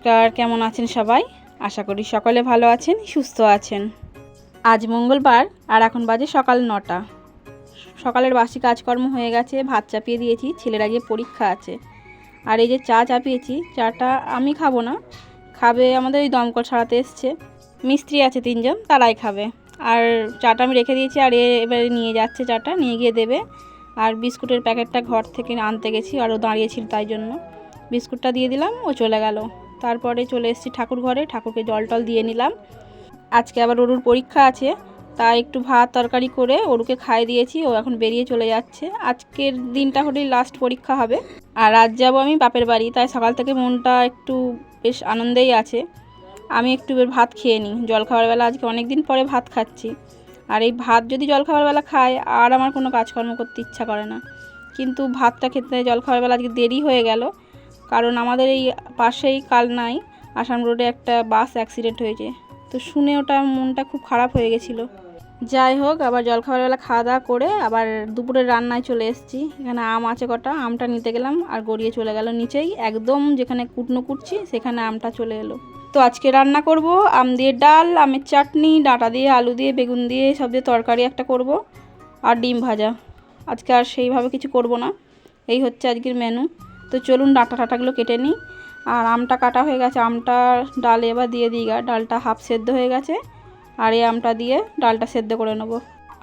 নমস্কার, কেমন আছেন সবাই? আশা করি সকলে ভালো আছেন, সুস্থ আছেন। আজ মঙ্গলবার আর এখন বাজে সকাল নটা। সকালের বাসি কাজকর্ম হয়ে গেছে, ভাত চাপিয়ে দিয়েছি, ছেলের আগে পরীক্ষা আছে। আর এই যে চা চাপিয়েছি, চাটা আমি খাব না, খাবে আমাদের ওই দমকল ছাড়াতে এসছে। মিস্ত্রি আছে তিনজন, তারাই খাবে। আর চাটা আমি রেখে দিয়েছি, আর এবারে নিয়ে যাচ্ছে চাটা, নিয়ে গিয়ে দেবে। আর বিস্কুটের প্যাকেটটা ঘর থেকে আনতে গেছি, আরও দাঁড়িয়েছিল তাই জন্য। বিস্কুটটা দিয়ে দিলাম, ও চলে গেল। তারপরে চলে এসেছি ঠাকুর ঘরে ঠাকুরকে জল টল দিয়ে নিলাম। আজকে আবার অরুর পরীক্ষা আছে, তাই একটু ভাত তরকারি করে অরুকে খাইয়ে দিয়েছি, ও এখন বেরিয়ে চলে যাচ্ছে। আজকের দিনটা হলেই লাস্ট পরীক্ষা হবে। আর আজ যাব আমি বাপের বাড়ি, তাই সকাল থেকে মনটা একটু বেশ আনন্দেই আছে। আমি একটু ভাত খেয়ে নিই। জল খাওয়ার বেলা আজকে অনেক দিন পরে ভাত খাচ্ছি। আর এই ভাত যদি জল খাওয়ার বেলা খাই, আর আমার কোনো কাজকর্ম করতে ইচ্ছা করে না। কিন্তু ভাতটা খেতে জল খাওয়ার বেলা আজকে দেরি হয়ে গেল। কারণ আমাদের এই পাশেই কালনায় আসাম রোডে একটা বাস অ্যাক্সিডেন্ট হয়েছে। তো শুনে ওটা মনটা খুব খারাপ হয়ে গেছিল। যাই হোক, আবার জলখাবার বেলা খাওয়া দাওয়া করে আবার দুপুরের রান্নায় চলে এসেছি। এখানে আম আছে কটা, আমটা নিতে গেলাম আর গড়িয়ে চলে গেল নিচেই। একদম যেখানে কুটনো কুটছি, সেখানে আমটা চলে এলো। তো আজকে রান্না করব, আম দিয়ে ডাল, আমের চাটনি, ডাঁটা দিয়ে আলু দিয়ে, বেগুন দিয়ে, সব দিয়ে তরকারি একটা করব আর ডিম ভাজা। আজকে আর সেইভাবে কিছু করব না। এই হচ্ছে আজকের মেনু তো চলুন ডাঁটা টাটাগুলো কেটে নিই। আর আমটা কাটা হয়ে গেছে, আমটা ডালে এবার দিয়ে দিই গা। ডালটা হাফ সেদ্ধ হয়ে গেছে, আর এই আমটা দিয়ে ডালটা সেদ্ধ করে নেব।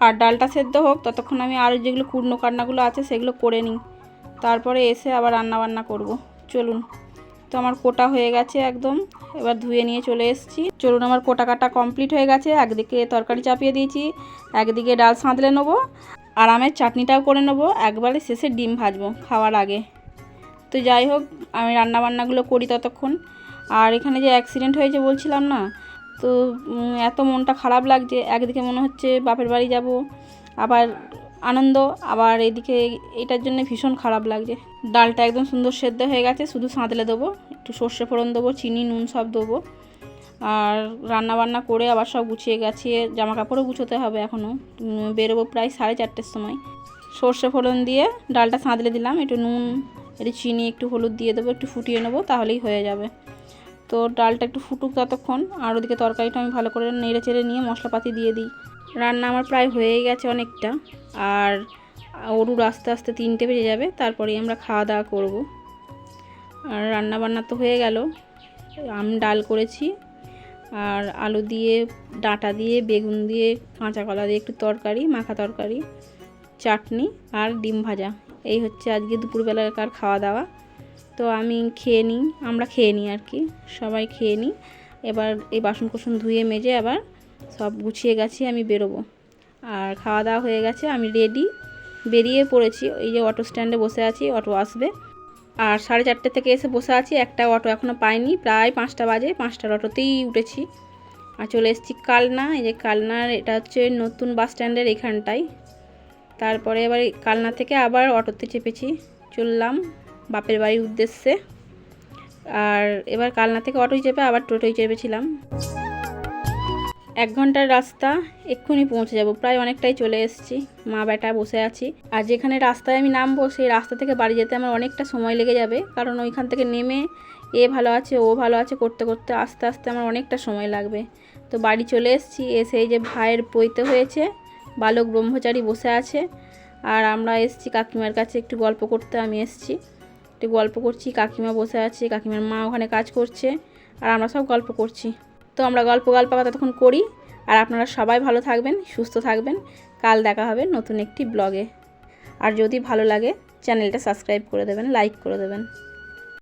আর ডালটা সেদ্ধ হোক, ততক্ষণ আমি আর যেগুলো কুড়নো কান্নাগুলো আছে সেগুলো করে নিই। তারপরে এসে আবার রান্না বান্না করব। চলুন, তো আমার কোটা হয়ে গেছে একদম। এবার ধুয়ে নিয়ে চলে এসেছি। চলুন, আমার কোটা কাটা কমপ্লিট হয়ে গেছে। একদিকে তরকারি চাপিয়ে দিয়েছি, একদিকে ডাল সাঁতলে নেব, আর আমের চাটনিটাও করে নেব। একবারে শেষে ডিম ভাজবো খাওয়ার আগে। তো যাই হোক, আমি রান্না বান্নাগুলো করি ততক্ষণ। আর এখানে যে অ্যাক্সিডেন্ট হয়েছে বলছিলাম না, তো এত মনটা খারাপ লাগছে। একদিকে মনে হচ্ছে বাপের বাড়ি যাব, আবার আনন্দ, আবার এদিকে এটার জন্য ভীষণ খারাপ লাগছে। ডালটা একদম সুন্দর সেদ্ধ হয়ে গেছে, শুধু সাঁতলে দেবো, একটু সর্ষে ফোড়ন দেবো, চিনি, নুন সব দেবো। আর রান্না বান্না করে আবার সব গুছিয়ে গাছিয়ে জামা কাপড়ও গুছোতে হবে এখনও বেরোবো প্রায় সাড়ে চারটের সময়। সর্ষে ফোড়ন দিয়ে ডালটা সাঁতলে দিলাম, একটু নুন একটু চিনি, একটু হলুদ দিয়ে দেবো, একটু ফুটিয়ে নেব, তাহলেই হয়ে যাবে। তো ডালটা একটু ফুটুক ততক্ষণ, আর ওদিকে তরকারিটা আমি ভালো করে নেড়ে চেড়ে নিয়ে মশলাপাতি দিয়ে দিই। রান্না আমার প্রায় হয়েই গেছে অনেকটা, আর অরুর আস্তে আস্তে তিনটে বেজে যাবে, তারপরেই আমরা খাওয়া দাওয়া করব। আর রান্না বান্না তো হয়ে গেল, আম ডাল করেছি, আর আলু দিয়ে ডাঁটা দিয়ে, বেগুন দিয়ে, কাঁচা কলা দিয়ে একটু তরকারি, মাখা তরকারি, চাটনি, আর ডিম ভাজা। এই হচ্ছে আজকে দুপুরবেলাকার খাওয়া দাওয়া তো আমি খেয়ে নিই, আমরা খেয়ে নিই আর কি, সবাই খেয়ে নিই। এবার এই বাসন কোসন ধুয়ে মেজে আবার সব গুছিয়ে গেছি আমি বেরোবো। আর খাওয়া দাওয়া হয়ে গেছে, আমি রেডি বেরিয়ে পড়েছি, এই যে অটো স্ট্যান্ডে বসে আছি অটো আসবে। আর সাড়ে চারটে থেকে এসে বসে আছি, একটা অটো এখনও পাইনি, প্রায় পাঁচটা বাজে, পাঁচটার অটোতেই উঠেছি। আর চলে এসেছি কালনা, এই যে কালনার, এটা হচ্ছে নতুন বাস স্ট্যান্ডের এখানটায়। তারপরে এবার কালনা থেকে আবার অটোতে চেপেছি। চললাম বাপের বাড়ির উদ্দেশ্যে। আর এবার কালনা থেকে অটোয় চেপে আবার টোটোয় চেপেছিলাম। এক ঘণ্টার রাস্তা, এক্ষুনি পৌঁছে যাব। প্রায় অনেকটাই চলে এসেছি। মা বেটা বসে আছি। আর যেখানে রাস্তায় আমি নামবো, সেই রাস্তা থেকে বাড়ি যেতে আমার অনেকটা সময় লেগে যাবে। কারণ ওইখান থেকে নেমে এ ভালো আছে, ও ভালো আছে করতে করতে আস্তে আস্তে আমার অনেকটা সময় লাগবে। তো বাড়ি চলে এসেছি। এসে এই যে ভাইয়ের পৈতে হয়েছে। বালক ব্রহ্মচারী বসে আছে। আর আমরা এসেছি কাকিমার কাছে একটু গল্প করতে, আমি এসেছি। একটু গল্প করছি, কাকিমা বসে আছে, কাকিমার মা ওখানে কাজ করছে, আর আমরা সব গল্প করছি। তো আমরা গল্প গল্প ততক্ষণ করি, আর আপনারা সবাই ভালো থাকবেন, সুস্থ থাকবেন। কাল দেখা হবে নতুন একটি ব্লগে। আর যদি ভালো লাগে, চ্যানেলটা সাবস্ক্রাইব করে দেবেন, লাইক করে দেবেন।